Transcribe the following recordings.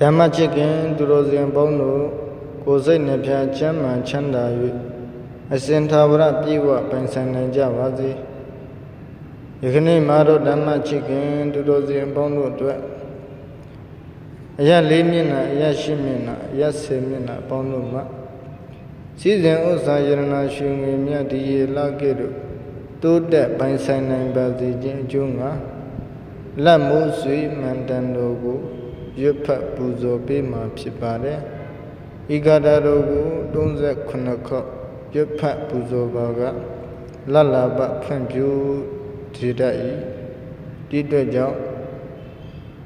ဓမ္မချစ်ခင်သူတော်စင်ပေါင်းတို့ကိုယ်စိတ်နှဖျားချမ်းမှန်ချမ်းသာ၍အစဉ်သာဝရပြေဝပိုင်ဆိုင်နိုင်ကြပါစေယခနေ့မှာတော့ဓမ္မချစ်ခင်သူတော်စင်ပေါင်းတို့အတွက်အရလေးမျက်နှာအရရှိမျက်နှာအရဆယ်မျက်နှာပေါင်းတို့မှာစီစဉ်ဥစ္စာယရနာရှင်ငွေမြတ်ဒီရေလာကဲ့သို့တိုးတက်ပိုင်ဆိုင်နိုင်ပါစေခြင်းအကျိုးငါလက်မိုးဆွေမန္တန်တော်ကို ရွတ်ဖတ်ပူဇော်ပေးမှာဖြစ်ပါတယ်။ဤကတာတော်ကို38ခေါက်ရွတ်ဖတ်ပူဇော်ပါကလလဘဖွင့်ပြထေတတ်၏ဒီအတွက်ကြောင့်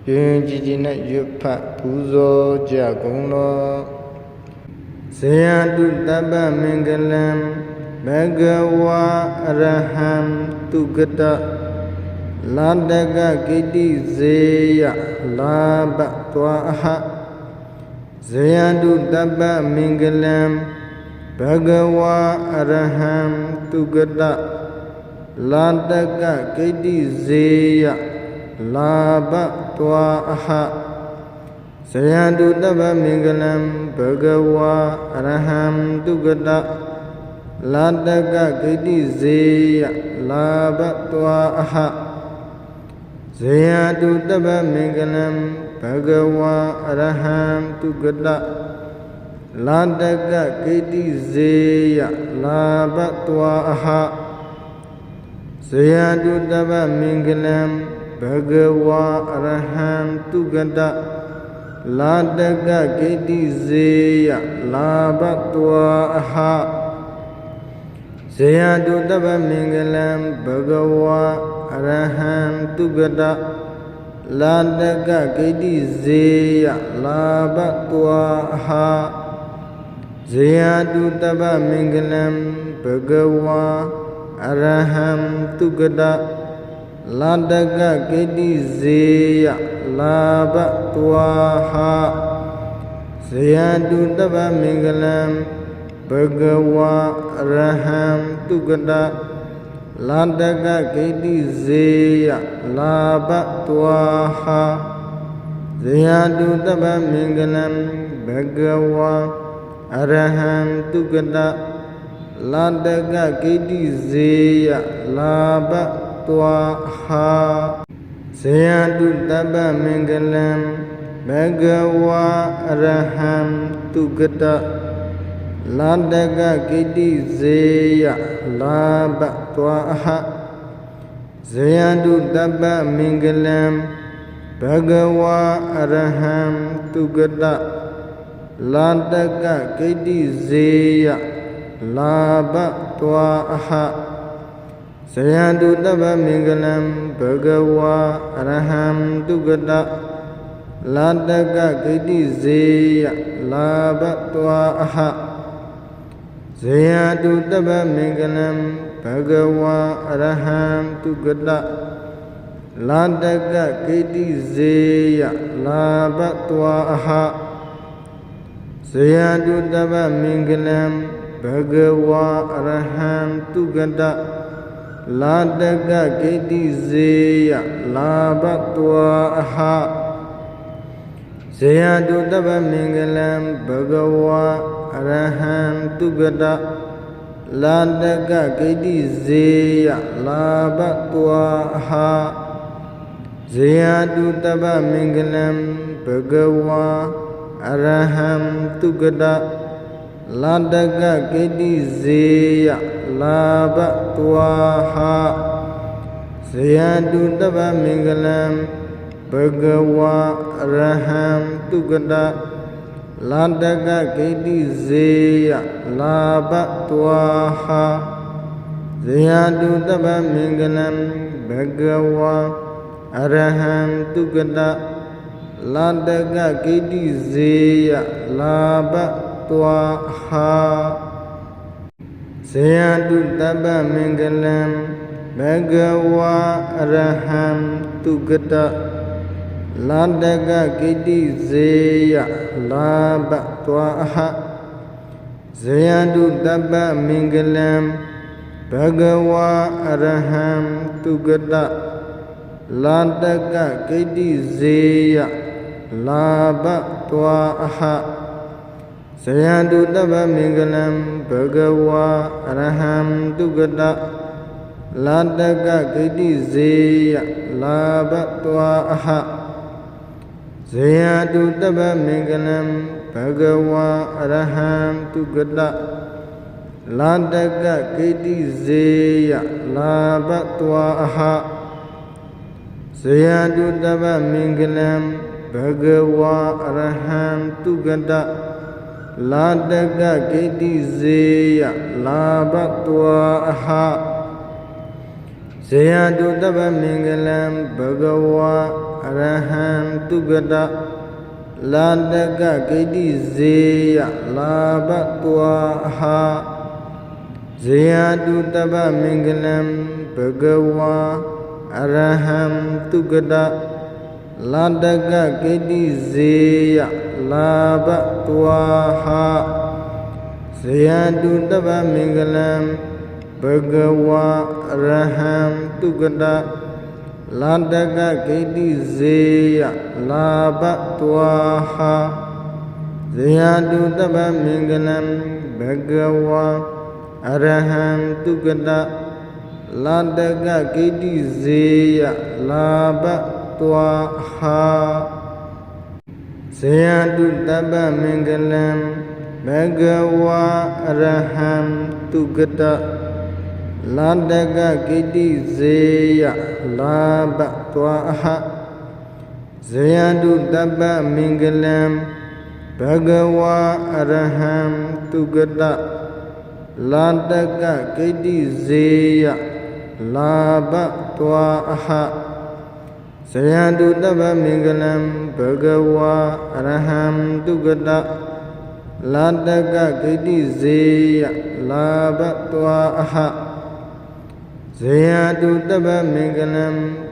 ယဉ်ယဉ်ကြည်ကြည်နဲ့ရွတ်ဖတ်ပူဇော်ကြကုန်တော်ဇေယတုတပ္ပမင်္ဂလံဘဂဝါအရဟံတုဂတ လာတကကိတိဇေယလာဘတွာအဟဇေယတုတပ္ပမင်္ဂလံဘဂဝါအရဟံတုဂတလာတကကိတိဇေယလာဘတွာအဟဇယံတုတပ္ပမင်္ဂလံဘဂဝါအရဟံတုဂတလာတကကိတိဇေယလာဘတွာအဟ ဇယတုတပ္ပမင်္ဂလံဘဂဝါအရဟံတုဂတလာတကကိတိဇေယလာဘတွာအဟဇယတုတပ္ပမင်္ဂလံဘဂဝါအရဟံတုဂတလာတကကိတိဇေယလာဘတွာအဟဇေယတုတပ္ပမင်္ဂလံဘဂဝါ အရဟံတုဂတလာတကကိတိဇေယလာဘတွာအဟဇေယတုတပ္ပမင်္ဂလံဘဂဝါအရဟံတုဂတလာတကကိတိဇေယလာဘတွာဟဇေယတုတပ္ပမင်္ဂလံဘဂဝါအရဟံတုဂတ လာတကကိတိဇေယလာဘတွာဟဇေယတုတပ္ပမင်္ဂလံဘဂဝါအရဟံတုဂတလာတကကိတိဇေယလာဘတွာဟဇေယတုတပ္ပမင်္ဂလံဘဂဝါအရဟံတုဂတလာတကကိတိဇေယလာဘ တွာဟဇေယတုတပ္ပမင်္ဂလံဘဂဝါအရဟံတုဂတလာတကကိတိဇေယလာဘတွာအဟဇယံတုတပ္ပမင်္ဂလံဘဂဝါအရဟံတုဂတလာတကကိတိဇေယလာဘတွာအဟဇယံတုတပ္ပမင်္ဂလံ ဘဂဝါအရဟံတုဂတလာတကကိတိဇေယလာဘတွာအဟဇယံတုတပ္ပမင်္ဂလံဘဂဝါအရဟံတုဂတလာတကကိတိဇေယလာဘတွာအဟဇေယတုတပ္ပမင်္ဂလံဘဂဝါအရဟံတုဂတ လာတကကိတိဇေယလာဘတွာအဟဇေယတုတပ္ပမင်္ဂလံဘဂဝါအရဟံတုဂတလာတကကိတိဇေယလာဘတွာဟဇေယတုတပ္ပမင်္ဂလံဘဂဝါအရဟံတုဂတ လာတကကိတိဇေယလာဘတွာဟဇေယတုတပ္ပမင်္ဂလံဘဂဝါအရဟံတုဂတလာတကကိတိဇေယလာဘတွာဟဇေယတုတပ္ပမင်္ဂလံဘဂဝါအရဟံတုဂတ လာတကကိတိဇေယလာဘတွာဟဇေယတုတပ္ပမင်္ဂလံဘဂဝါအရဟံတုဂတလာတကကိတိဇေယလာဘတွာအဟဇယံတုတပ္ပမင်္ဂလံဘဂဝါအရဟံတုဂတလာတကဂိတိဇေယလာဘတွာအဟ ဇယံတုတပ္ပမင်္ဂလံဘဂဝါအရဟံတုဂတလာတကဂိတိဇေယလာဘတွာအဟဇယံတုတပ္ပမင်္ဂလံဘဂဝါအရဟံတုဂတလာတကဂိတိဇေယလာဘတွာအဟဇယံတုတပ္ပမင်္ဂလံဘဂဝါ အရဟံတုဂတလာတကဂိတိဇေယလာဘတွာအဟဇေယတုတပ္ပမင်္ဂလံဘဂဝါအရဟံတုဂတလာတကဂိတိဇေယလာဘတွာဟဇေယတုတပ္ပမင်္ဂလံဘဂဝါအရဟံတုဂတ လာတကဂိတိဇေယလာဘတွာဟဇေယတုတပ္ပမင်္ဂလံဘဂဝါအရဟံတုဂတလာတကဂိတိဇေယလာဘတွာဟဇယတုတပ္ပမင်္ဂလံဘဂဝါအရဟံတုဂတ လာတကဂိတိဇေယလာဘတွာဟဇယတုတပ္ပမင်္ဂလံဘဂဝါအရဟံတုဂတလာတကဂိတိဇေယလာဘတွာအဟဇယံတုတပ္ပမင်္ဂလံဘဂဝါအရဟံတုဂတလာတကဂိတိဇေယလာဘတွာအဟ ဇယံတုတပ္ပမင်္ဂလံ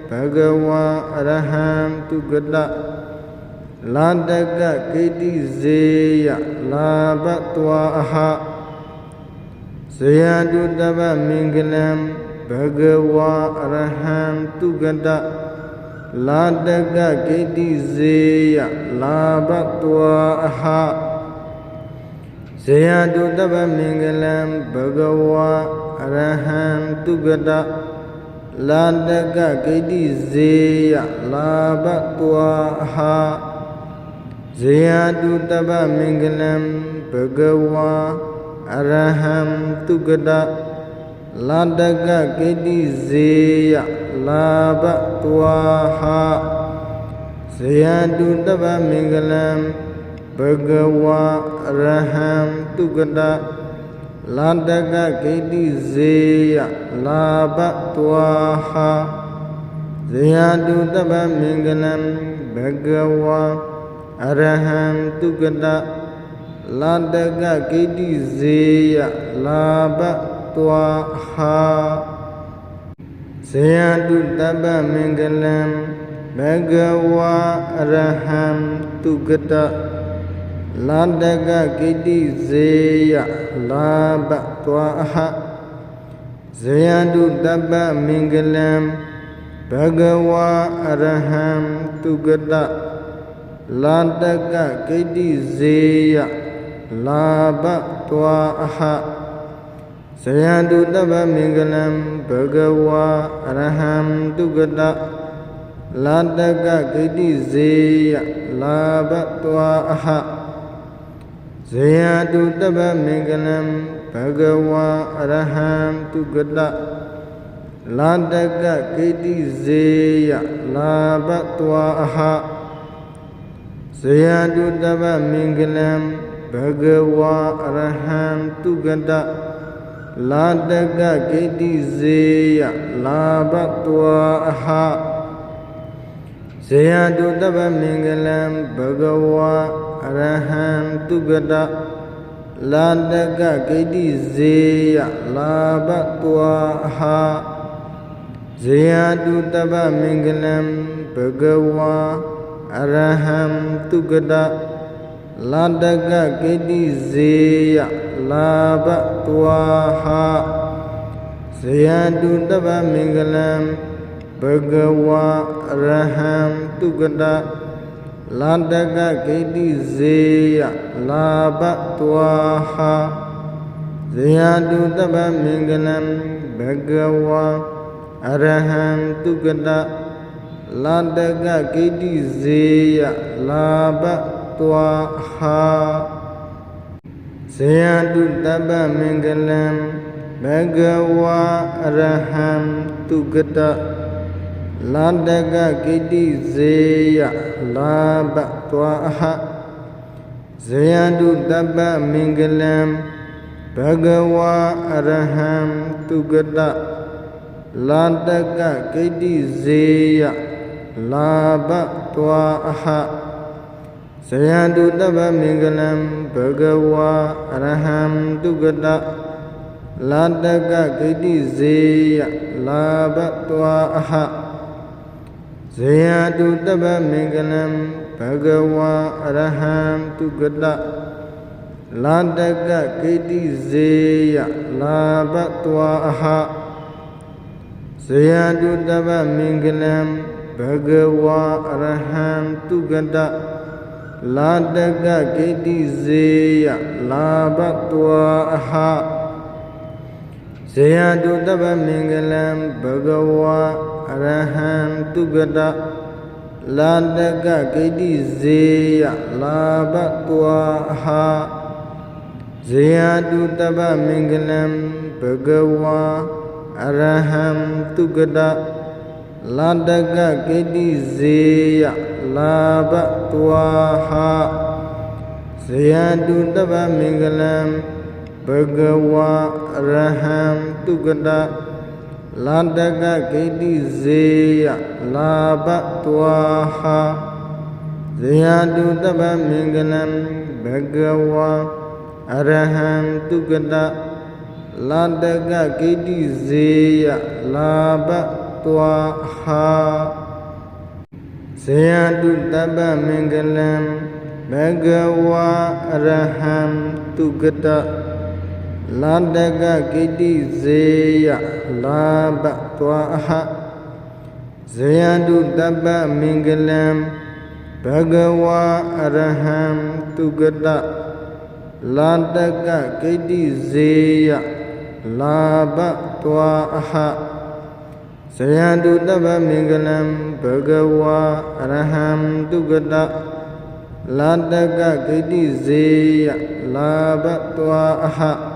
ဘဂဝါအရဟံတုဂတလာတကဂိတိဇေယလာဘတွာအဟဇယံတုတပ္ပမင်္ဂလံဘဂဝါအရဟံတုဂတလာတကဂိတိဇေယလာဘတွာအဟ ဇေယတုတပ္ပမင်္ဂလံဘဂဝါအရဟံတုဂတလာတကဂိတိဇေယလာဘတွာအဟဇေယတုတပ္ပမင်္ဂလံဘဂဝါအရဟံတုဂတလာတကဂိတိဇေယလာဘတွာဟဇယတုတပ္ပမင်္ဂလံ ဘဂဝါအရဟံတုကတလာတကဂိတိဇေယလာဘတွာဟဇယတုတပ္ပမင်္ဂလံဘဂဝါအရဟံတုကတလာတကဂိတိဇေယလာဘတွာဟဇယတုတပ္ပမင်္ဂလံဘဂဝါအရဟံတုဂတ လာတကဂိတိဇေယလာဘတွာအဟဇယတုတပ္ပမင်္ဂလံဘဂဝါအရဟံတုဂတလာတကဂိတိဇေယလာဘတွာအဟဇယံတုတပ္ပမင်္ဂလံဘဂဝါအရဟံတုဂတလာတကဂိတိဇေယလာဘတွာအဟ ဇယံတုတပ္ပမင်္ဂလံဘဂဝါအရဟံတုဂတလာတကဂိတိဇေယလာဘတွာအဟဇယံတုတပ္ပမင်္ဂလံဘဂဝါအရဟံတုဂတလာတကဂိတိဇေယလာဘတွာအဟ ဇေယတုတပ္ပမင်္ဂလံဘဂဝါအရဟံတုဂတလာတကဂိတိဇေယလာဘတွာအဟဇေယတုတပ္ပမင်္ဂလံဘဂဝါအရဟံတုဂတလာတကဂိတိဇေယလာဘတွာဟဇယတုတပ္ပမင်္ဂလံ ဘဂဝါအရဟံတုကတလာတကဂိတိဇေယလာဘတွာဟာဇေယတုတပ္ပမင်္ဂလံဘဂဝါအရဟံတုကတလာတကဂိတိဇေယလာဘတွာဟာဇေယတုတပ္ပမင်္ဂလံဘဂဝါအရဟံတုကတ လာတကဂိတိဇေယလာဘတွာဟဇေယတုတပ္ပမင်္ဂလံဘဂဝါအရဟံတုကတလာတကဂိတိဇေယလာဘတွာဟဇေယတုတပ္ပမင်္ဂလံဘဂဝါအရဟံတုကတလာတကဂိတိဇေယလာဘတွာဟ ဇေယတုတပ္ပမင်္ဂလံဘဂဝါအရဟံတုကတလာတကဂိတိဇေယလာဘတွာဟဇေယတုတပ္ပမင်္ဂလံဘဂဝါအရဟံတုကတလာတကဂိတိဇေယလာဘတွာဟဇေယတုတပ္ပမင်္ဂလံဘဂဝါ အရဟံတုကတလာတကဂိတိဇေယလာဘတွာဟဇေယတုတပ္ပမင်္ဂလံဘဂဝါအရဟံတုကတလာတကဂိတိဇေယလာဘတွာဟဇေယတုတပ္ပမင်္ဂလံဘဂဝါအရဟံတုကတ လာတကဂိတိဇေယလာဘတွာဟဇေယတုတပ္ပမင်္ဂလံဘဂဝါအရဟံတုကတလာတကဂိတိဇေယလာဘတွာဟဇေယတုတပ္ပမင်္ဂလံဘဂဝါအရဟံတုကတ လာတကဂိတိဇေယလာဘတွာဟဇေယတုတပ္ပမင်္ဂလံဘဂဝါအရဟံတုကတလာတကဂိတိဇေယလာဘတွာဟဇေယတုတပ္ပမင်္ဂလံဘဂဝါအရဟံတုကတလာတကဂိတိဇေယလာဘတွာဟ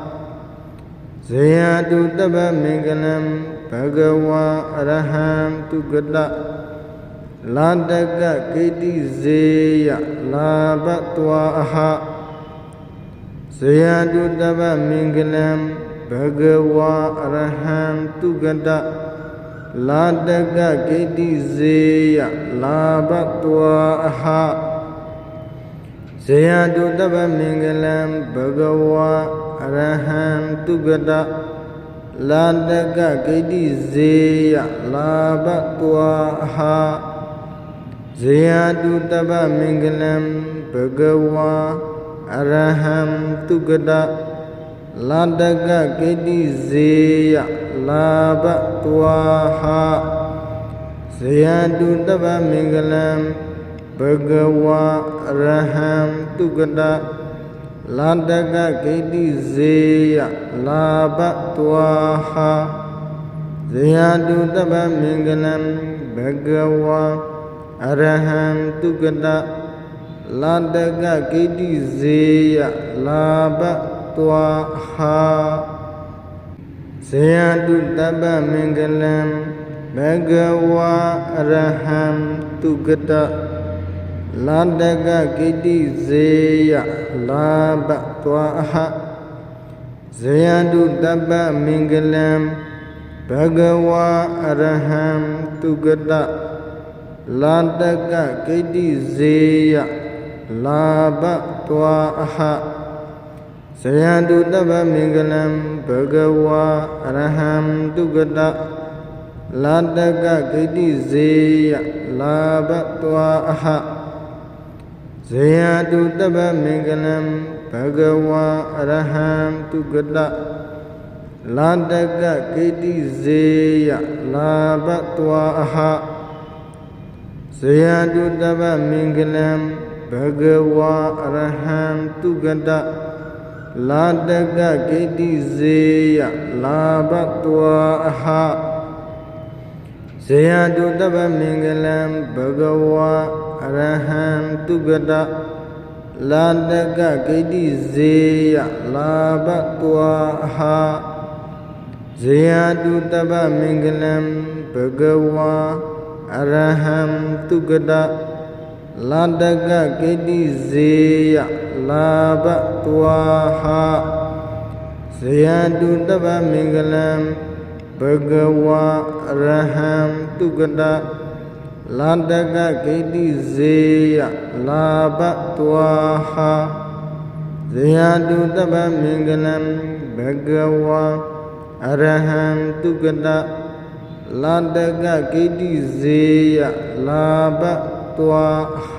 ဇေယတုတပ္ပမင်္ဂလံဘဂဝါအရဟံတုကတလာတကဂိတိဇေယလာဘတွာဟဇေယတုတပ္ပမင်္ဂလံဘဂဝါအရဟံတုကတလာတကဂိတိဇေယလာဘတွာဟဇေယတုတပ္ပမင်္ဂလံဘဂဝါ အရဟံတုကတလာတကဂိတိဇေယလာဘတွာဟဇေယတုတပ္ပမင်္ဂလံဘဂဝါအရဟံတုကတလာတကဂိတိဇေယလာဘတွာဟဇေယတုတပ္ပမင်္ဂလံဘဂဝါအရဟံတုကတ လာတကဂိတိဇေယလာဘတွာဟဇေယတုတပ္ပမင်္ဂလံဘဂဝါအရဟံတုကတလာတကဂိတိဇေယလာဘတွာဟဇေယတုတပ္ပမင်္ဂလံဘဂဝါအရဟံတုကတ လာတကဂိတိဇေယလာဘတွာဟဇေယတုတပ္ပမင်္ဂလံဘဂဝါအရဟံတုကတလာတကဂိတိဇေယလာဘတွာဟဇေယတုတပ္ပမင်္ဂလံဘဂဝါအရဟံတုကတလာတကဂိတိဇေယလာဘတွာဟ ဇေယတုတပ္ပမင်္ဂလံဘဂဝါအရဟံတုကတလာတကဂိတိဇေယလာဘတွာဟဇဇယတုတပ္ပမင်္ဂလံဘဂဝါအရဟံတုဂတလာတကဂိတိဇေယလာဘတဝအဟဇယတုတပ္ပမင်္ဂလံဘဂဝါအ ရဟံတုဂတလာတကဂိတိဇေယလာဘတဝအဟဇယတုတပ္ပမင်္ဂလံဘဂဝါအရဟံတုဂတလာတကဂိတိဇေယလာဘတဝဟဇယတုတပ္ပမင်္ဂလံဘဂဝါအရဟံတုဂတ လာတကဂိတိဇေယလာဘတဝဟဇယတုတပ္ပမင်္ဂလံဘဂဝါအရဟံတုဂတလာတကဂိတိဇေယလာဘတဝဟ